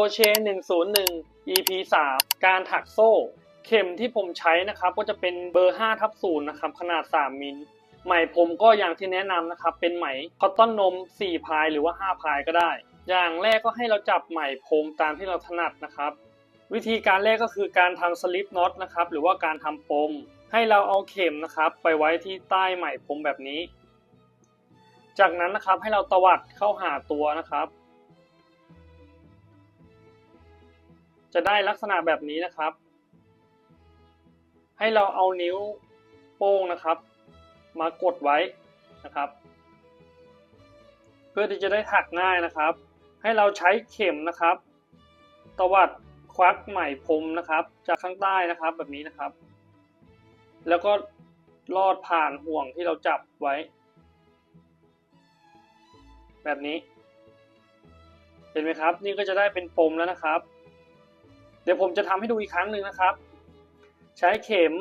โอเช101 EP 3 การถักโซ่ เข็มที่ผมใช้นะครับก็จะเป็นเบอร์5ทับ0นะครับขนาด 3 มิลไหมผมก็อย่างที่แนะนำนะครับเป็นไหมคอตตอนนม 4 พายหรือว่า 5 พายก็ได้ อย่างแรกก็ให้เราจับไหมพรมตามที่เราถนัดนะครับ วิธีการแรกก็คือการทำสลิปน็อตนะครับหรือว่าการทำปม ให้เราเอาเข็มนะครับไปไว้ที่ใต้ไหมพรมแบบนี้ จากนั้นนะครับให้เราตวัดเข้าหาตัวนะครับ จะได้ลักษณะแบบนี้นะครับ ให้เราเอานิ้วโป้งนะครับ มากดไว้นะครับ เพื่อที่จะได้ถักง่ายนะครับ ให้เราใช้เข็มนะครับ ตวัดควักไหมพรมนะครับ จากข้างใต้นะครับแบบนี้นะครับ แล้วก็ลอดผ่านห่วงที่เราจับไว้ แบบนี้ เห็นไหมครับ นี่ก็จะได้เป็นปมแล้วนะครับ เดี๋ยวผมจะทำให้ดูอีกครั้งหนึ่งนะครับ ใช้เข็ม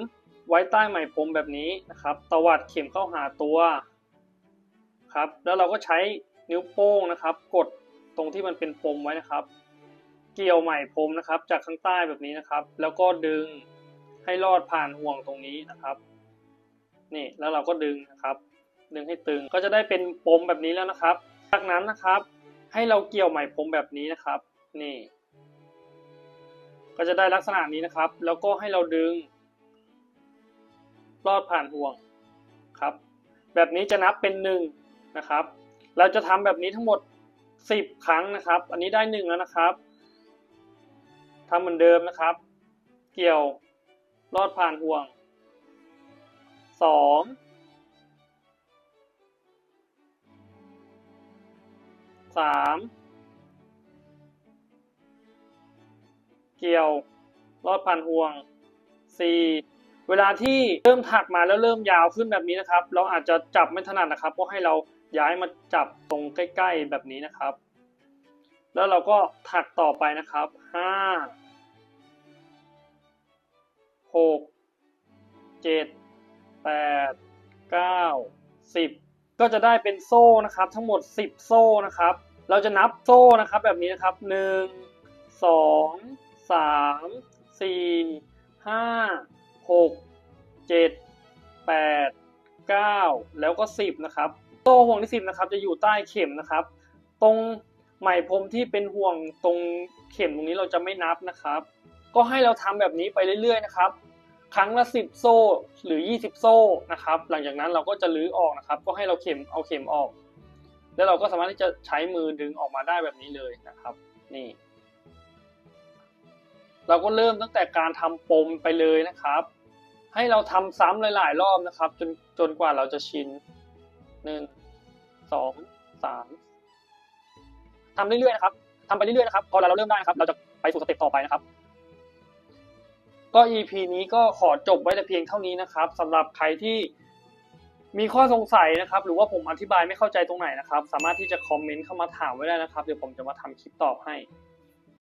ไว้ใต้ไหมพรมแบบนี้นะครับ ตวัดเข็มเข้าหาตัวครับ แล้วเราก็ใช้นิ้วโป้งนะครับ กดตรงที่มันเป็นปมไว้นะครับ เกี่ยวไหมพรมนะครับ จากข้างใต้แบบนี้นะครับ แล้วก็ดึงให้ลอดผ่านห่วงตรงนี้นะครับนี่แล้วเราก็ดึงนะครับ ดึงให้ตึงก็จะได้เป็นปมแบบนี้แล้วนะครับ จากนั้นนะครับ ให้เราเกี่ยวไหมพรมแบบนี้นะครับ นี่ ก็จะได้ลักษณะนี้นะครับ แล้วก็ให้เราดึงลอดผ่านห่วงครับ แบบนี้จะนับเป็น1นะครับ เราจะทำแบบนี้ทั้งหมด 10 ครั้งนะครับ อันนี้ได้1แล้วนะครับ ทำเหมือนเดิมนะครับ เกี่ยวลอดผ่านห่วง 2 3 เกี่ยวลอดผ่านห่วงสี่เวลาที่เริ่มถักมาแล้วเริ่มยาวขึ้นแบบนี้นะครับ เราอาจจะจับไม่ถนัดนะครับ ก็ให้เราย้ายมาจับตรงใกล้ ๆแบบนี้นะครับ แล้วเราก็ถักต่อไปนะครับห้าหกเจ็ดแปดเก้าสิบก็จะได้เป็นโซ่นะครับ ทั้งหมดสิบโซ่นะครับ เราจะนับโซ่นะครับแบบนี้นะครับหนึ่งสอง สามสี่ห้าหกเจ็ดแปดเก้าแล้วก็สิบนะครับโซ่ห่วงที่สิบนะครับจะอยู่ใต้เข็มนะครับ ตรงไหมพรมที่เป็นห่วงตรงเข็มตรงนี้เราจะไม่นับนะครับ ก็ให้เราทำแบบนี้ไปเรื่อยๆนะครับ ครั้งละสิบโซ่หรือยี่สิบโซ่นะครับ หลังจากนั้นเราก็จะลื้อออกนะครับ ก็ให้เราเข็มเอาเข็มออก แล้วเราก็สามารถที่จะใช้มือดึงออกมาได้แบบนี้เลยนะครับ นี่ เราก็เริ่มตั้งแต่การทำปมไปเลยนะครับ ให้เราทำซ้ำหลาย ๆ รอบนะครับ จนจนกว่าเราจะชินหนึ่งสองสามทำเรื่อย ๆ นะครับทำไปเรื่อย ๆ นะครับ พอเราเริ่มได้นะครับ เราจะไปสู่สเต็ปต่อไปนะครับ ก็ EP นี้ก็ขอจบไว้แต่เพียงเท่านี้นะครับสำหรับใครที่มีข้อสงสัยนะครับ หรือว่าผมอธิบายไม่เข้าใจตรงไหนนะครับ สามารถที่จะคอมเมนต์เข้ามาถามไว้ได้นะครับ เดี๋ยวผมจะมาทำคลิปตอบให้